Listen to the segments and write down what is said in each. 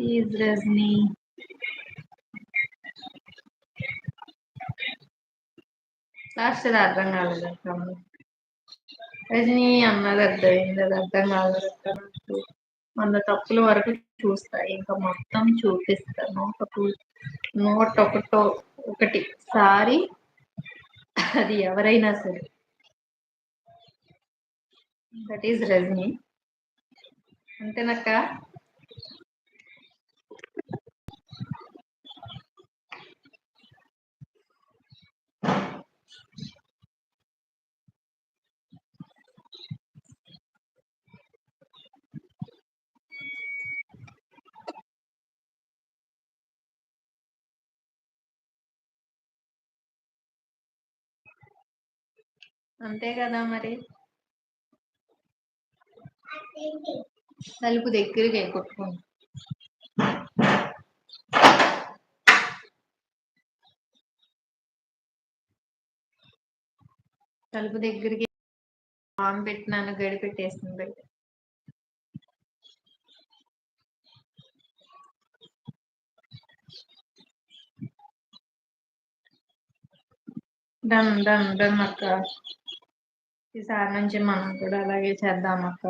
Is Rajani last అర్థం కాలేదు అక్క. రజనీ అన్నది అర్థమైంది అది అర్థం కాలేదు వంద తప్పుల వరకు చూస్తా ఇంకా మొత్తం చూపిస్తా. నూట నూట ఒకటో ఒకటి సారి అది ఎవరైనా సరే. That is Rajani. అంతేనక్క అంతే కదా మరి. తలుపు దగ్గరికి కొట్టుకోండి తలుపు దగ్గరికి ఆన్ పెట్టినాను గడి పెట్టేసింది బయట. డన్ డన్ డన్ అక్క. ఈసారి నుంచి మనం కూడా అలాగే చేద్దాం అక్క.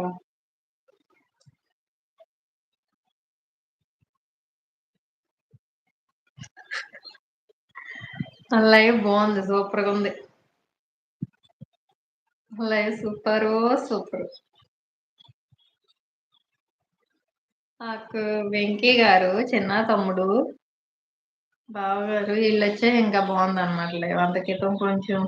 లైవ్ బాగుంది సూపర్గా ఉంది. Live super super. నాకు వెంకీ గారు చిన్న తమ్ముడు బావగారు వీళ్ళు వచ్చే ఇంకా బాగుంది అనమాట లైవ్ అంత క్రితం కొంచెం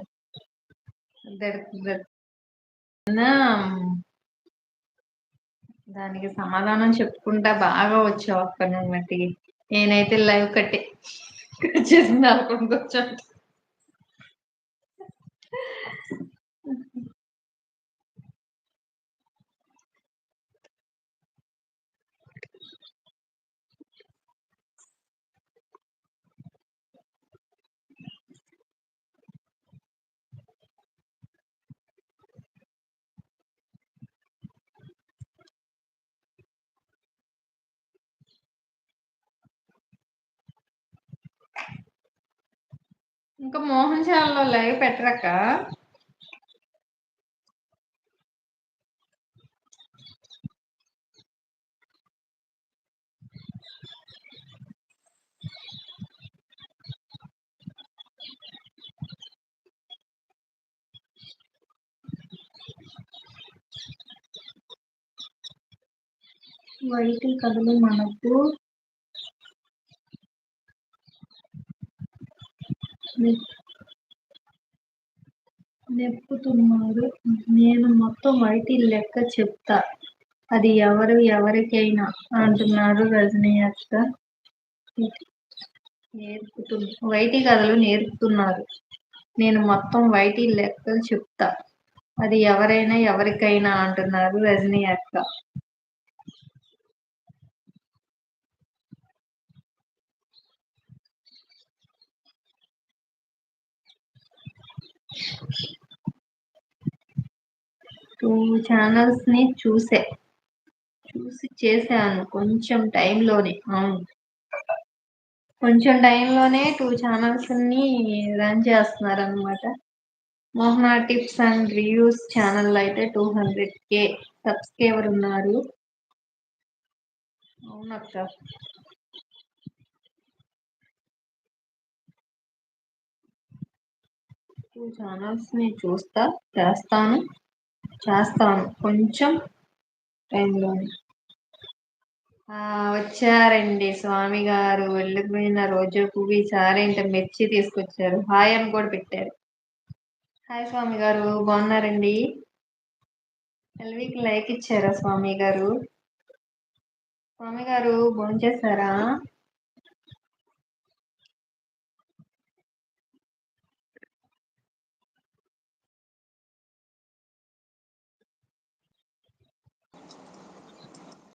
దానికి సమాధానం చెప్పుకుంటా బాగా వచ్చావు అక్క నుండి మట్టికి నేనైతే లైవ్ కట్టే. చేసింది అనుకుంటూ ఇంకా మోహన్ ఛానల్లో లైవ్ పెట్టరక్క? వైటి కథలు మనకు నెప్పుతున్నారు. నేను మొత్తం వైటి లెక్క చెప్తా. అది ఎవరు ఎవరికైనా అంటున్నారు రజనీ అక్క. నేర్పుతు వైటి కథలు నేర్పుతున్నారు. నేను మొత్తం వైటి లెక్కలు చెప్తా. అది ఎవరైనా ఎవరికైనా అంటున్నారు రజనీ అక్క. టూ ఛానల్స్ని చూసే చూసి చేశాను కొంచెం టైంలోనే. అవును. కొంచెం టైంలోనే టూ ఛానల్స్ని రన్ చేస్తున్నారు అనమాట Mohana tips and reviews channel అయితే టూ హండ్రెడ్ కే సబ్స్క్రైబర్ ఉన్నారు. అవునక్క. టూ ఛానల్స్ని చూస్తా చేస్తాను. చేస్తాను. కొంచెం టైంలో. వచ్చారండి స్వామి గారు. వెళ్ళిపోయిన రోజుకు ఈసారి ఇంత మిర్చి తీసుకొచ్చారు. హాయ్ అని కూడా పెట్టారు. హాయ్ స్వామి గారు. బాగున్నారండి? ఎల్వికి లైక్ ఇచ్చారా స్వామి గారు? స్వామి గారు భోంచేశారా?